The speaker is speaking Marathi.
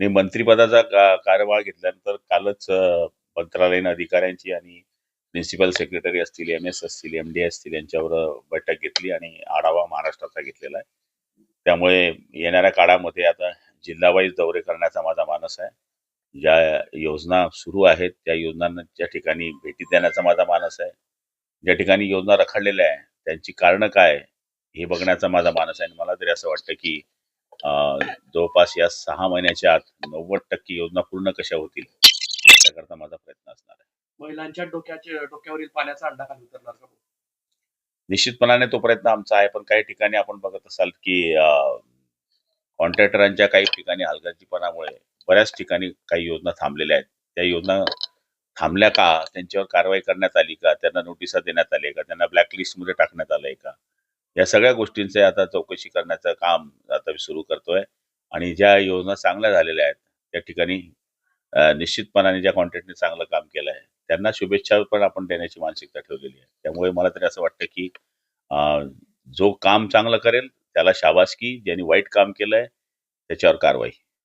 मी मंत्रिपदाचा का कार्यभार घेतल्यानंतर कालच मंत्रालयीन अधिकाऱ्यांची आणि प्रिन्सिपल सेक्रेटरी असतील एम एस असतील एम डी असतील यांच्यावर बैठक घेतली आणि आढावा महाराष्ट्राचा घेतलेला आहे. त्यामुळे येणाऱ्या काळामध्ये आता जिल्हावाईज दौरे करण्याचा माझा मानस आहे. ज्या योजना सुरू आहेत त्या योजनांच्या ठिकाणी भेटी देण्याचा माझा मानस आहे ज्या ठिकाणी योजना रखडलेल्या आहे त्यांची कारणं काय हे बघण्याचा माझा मानस आहे आणि मला तरी असं वाटतं की जवळपास या सहा महिन्याच्या आत नव्वद टक्के योजना पूर्ण कशा होतील याच्याकरता माझा प्रयत्न असणार आहे. महिलांच्या डोक्याचे डोक्यावरील पाण्याचा अंडा खाली उतरणार का? निश्चितपणाने तो प्रयत्न आमचा आहे पण काही ठिकाणी आपण बघत असाल की कॉन्ट्रॅक्टरांच्या काही ठिकाणी हलगर्जीपणामुळे बऱ्याच ठिकाणी काही योजना थांबलेल्या आहेत. त्या योजना थांबल्या का? त्यांच्यावर कारवाई करण्यात आली का? त्यांना नोटिसा देण्यात आली का? त्यांना ब्लॅक लिस्टमध्ये टाकण्यात आलंय का? या सगळ्या गोष्टींचे आता चौकशी करण्याचं काम आता मी सुरू करतोय. आणि ज्या योजना चांगल्या झालेल्या आहेत त्या ठिकाणी निश्चितपणाने ज्या कॉन्ट्रॅक्टने चांगलं काम केलं आहे त्यांना शुभेच्छा पण आपण देण्याची मानसिकता ठेवलेली आहे. त्यामुळे मला तरी असं वाटतं की जो काम चांगलं करेल त्याला शाबासकी ज्यांनी वाईट काम केलंय त्याच्यावर कारवाई.